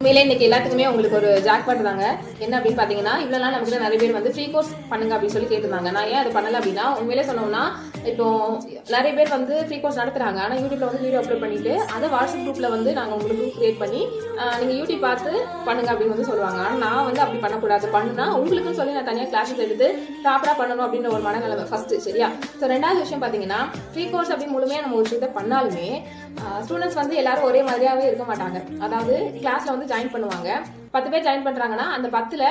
உண்மையிலே இன்னைக்கு எல்லாத்துக்குமே உங்களுக்கு ஒரு ஜாக் தாங்க. என்ன அப்படின்னு பாத்தீங்கன்னா இவ்வளவு நாள் நமக்கு நிறைய பேர் வந்து ஃப்ரீ கோர்ஸ் பண்ணுங்க அப்படின்னு சொல்லி கேட்டிருந்தாங்க. நான் ஏன் அது பண்ணல அப்படின்னா உண்மையிலே சொன்னோம்னா இப்போ நிறைய பேர் வந்து ஃப்ரீ கோர்ஸ் நடத்துறாங்க. ஆனா யூடியூப்ல வந்து வீடியோ அப்லோட் பண்ணிட்டு அதை வாட்ஸ்அப் குரூப்ல வந்து நாங்க உங்களுக்கு கிரியேட் பண்ணி நீங்கள் நீங்க யூடியூப் பார்த்து பண்ணுங்க அப்படின்னு வந்து சொல்லுவாங்க. ஆனா நான் வந்து அப்படி பண்ணக்கூடாது. பண்ணுனா உங்களுக்குன்னு சொல்லி நான் தனியா கிளாஸஸ் எடுத்து ப்ராப்பரா பண்ணணும் அப்படின்ற ஒரு மனநிலை ஃபர்ஸ்ட் சரியா? ஸோ ரெண்டாவது விஷயம் பாத்தீங்கன்னா ஃப்ரீ கோர்ஸ் அப்படின்னு முழுமையா நம்ம ஒரு விஷயத்தை பண்ணாலுமே ஸ்டூடெண்ட்ஸ் வந்து எல்லாரும் ஒரே மாதிரியாவே இருக்க மாட்டாங்க. அதாவது கிளாஸ்ல வந்து ஜாயின் பண்ணுவாங்க. பத்து பேர் ஜாயின் பண்றாங்கன்னா அந்த பத்துல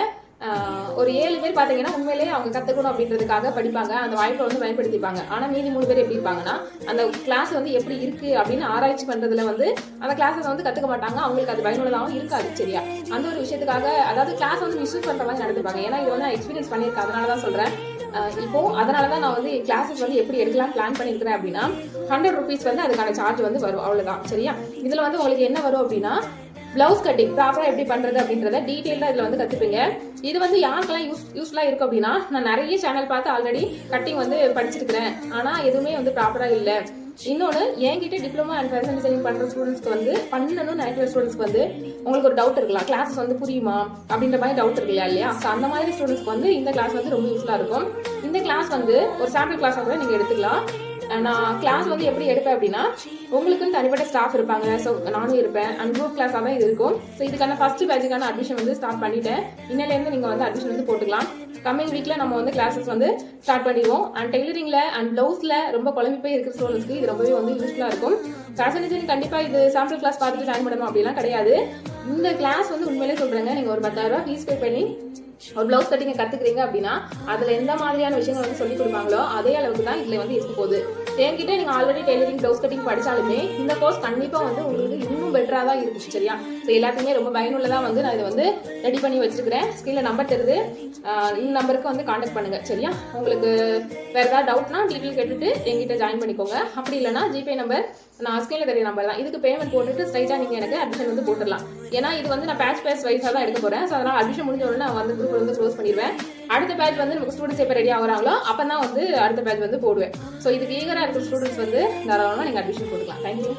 ஒரு ஏழு பேர் பாத்தீங்கன்னா உண்மையிலேயே அவங்க கத்துக்கணும் அப்படின்றதுக்காக படிப்பாங்க. அந்த வாய்ப்பை வந்து பயன்படுத்திப்பாங்க. ஆனா மீதி மூணு பேர் எப்படி இருப்பாங்கன்னா அந்த கிளாஸ் வந்து எப்படி இருக்கு அப்படின்னு ஆராய்ச்சி பண்றதுல வந்து அந்த கிளாஸஸ் வந்து கத்துக்க மாட்டாங்க. அவங்களுக்கு அது பயனுள்ளதாகவும் இருக்காது சரியா? அந்த ஒரு விஷயத்துக்காக அதாவது கிளாஸ் வந்து மிஸ்யூஸ் பண்ற மாதிரி நடந்துப்பாங்க. ஏன்னா இது வந்து எக்ஸ்பீரியன்ஸ் பண்ணியிருக்கேன். அதனால தான் சொல்றேன். இப்போ அதனால தான் நான் வந்து கிளாஸஸ் வந்து எப்படி எடுக்கலாம் பிளான் பண்ணியிருக்கிறேன் அப்படின்னா ஹண்ட்ரட் ருபீஸ் வந்து அதுக்கான சார்ஜ் வந்து வரும். அவ்வளோதான் சரியா? இதில் வந்து உங்களுக்கு என்ன வரும் அப்படின்னா பிளவுஸ் கட்டிங் ப்ராப்பரா எப்படி பண்றது அப்படின்றத டீட்டெயிலாக இதுல வந்து கத்துப்பீங்க. இது வந்து யாருக்கெல்லாம் யூஸ் யூஸ்ஃபுல்லா இருக்கும் அப்படின்னா நான் நிறைய சேனல் பார்த்து ஆல்ரெடி கட்டிங் வந்து படிச்சிருக்கிறேன். ஆனா எதுவுமே வந்து ப்ராப்பரா இல்ல. இன்னொன்று என்கிட்ட டிப்ளமோ அண்ட் ஃபேஷன் டிசைனிங் பண்ற ஸ்டூடெண்ட்ஸ்க்கு வந்து பண்ணணும்னு நினைக்கிற ஸ்டூடெண்ட்ஸ்க்கு வந்து உங்களுக்கு ஒரு டவுட் இருக்கலாம். கிளாஸஸ் வந்து புரியுமா? அப்படின்ற மாதிரி டவுட் இருக்கலையா இல்லையா? ஸோ அந்த மாதிரி ஸ்டூடெண்ட்ஸ்க்கு வந்து இந்த கிளாஸ் வந்து ரொம்ப யூஸ்ஃபுல்லா இருக்கும். இந்த கிளாஸ் வந்து ஒரு சாம்பிள் கிளாஸ் கூட நீங்க எடுத்துக்கலாம். நான் கிளாஸ் வந்து எப்படி எடுப்பேன் அப்படின்னா உங்களுக்குன்னு தனிப்பட்ட ஸ்டாஃப் இருப்பாங்க. ஸோ நானும் இருப்பேன். அண்ட் குரூப் கிளாஸாக தான் இது இருக்கும். ஸோ இதுக்கான ஃபர்ஸ்ட் பேஜுக்கான அட்மிஷன் வந்து ஸ்டார்ட் பண்ணிட்டேன். இன்னிலேருந்து நீங்கள் வந்து அட்மிஷன் வந்து போட்டுக்கலாம். கம்மிங் வீக்கில் நம்ம வந்து கிளாஸஸ் வந்து ஸ்டார்ட் பண்ணிடுவோம். அண்ட் டெய்லரிங்கில் அண்ட் ப்ளவுஸில் ரொம்ப குழம்பி போய் இருக்கிற ஸ்டூடெண்ட்ஸ்க்கு இது ரொம்பவே வந்து யூஸ்ஃபுல்லாக இருக்கும். ஃபேஷன் கண்டிப்பாக இது சாம்பிள் கிளாஸ் பார்த்துட்டு ஜாயின் பண்ணணும் அப்படிலாம் கிடையாது. இந்த கிளாஸ் வந்து உண்மையிலே சொல்கிறேங்க நீங்கள் ஒரு பத்தாயிரம் ரூபா ஃபீஸ் பே பண்ணி ஒரு பிளவுஸ் கட்டிங்க கத்துக்கிறீங்க அப்படின்னா அதுல எந்த மாதிரியான விஷயங்கள் வந்து சொல்லி கொடுப்பாங்களோ அதே அளவுக்கு தான் இதுல வந்து இருக்க போகுது. என்கிட்ட நீங்க ஆல்ரெடி டெய்லரிங் பிளவுஸ் கட்டிங் படிச்சாலுமே இந்த கோர்ஸ் கண்டிப்பா வந்து உங்களுக்கு இன்னும் தான் இருந்துச்சு சரியா? ஸோ எல்லாத்துக்குமே ரொம்ப பயனுள்ளதாக வந்து நான் இதை வந்து ரெடி பண்ணி வச்சிருக்கிறேன். ஸ்கிரீன்ல நம்பர் தருது. இந்த நம்பருக்கு வந்து காண்டாக்ட் பண்ணுங்க சரியா? உங்களுக்கு வேறு ஏதாவது டவுட்னா டீட்டெயில் கேட்டுட்டு எங்கிட்ட ஜாயின் பண்ணிக்கோங்க. அப்படி இல்லைன்னா ஜிபே நம்பர் நான் ஸ்கிரீன்ல தெரிய நம்பர் தான். இதுக்கு பேமெண்ட் போட்டுட்டு ஸ்ட்ரைட்டாக நீங்கள் எனக்கு அட்மிஷன் வந்து போட்டுடலாம். ஏன்னா இது வந்து நான் பேட்ச் பேட்ச் வைஸாக தான் எடுக்க போகிறேன் ஸோ அதனால் அட்மிஷன் முடிஞ்ச உடனே நான் வந்து குரூப் வந்து க்ளோஸ் பண்ணிடுவேன். அடுத்த பேட்ச் வந்து நமக்கு ஸ்டூடெண்ட்ஸ் எப்போ ரெடி ஆகிறாங்களோ அப்போ தான் வந்து அடுத்த பேட்ச் வந்து போடுவேன். ஸோ இதுக்கு ஈகராக இருக்கிற ஸ்டூடெண்ட்ஸ் வந்து தாராளமாக நீங்கள் அட்மிஷன் போட்டுக்கலாம். தேங்க்யூ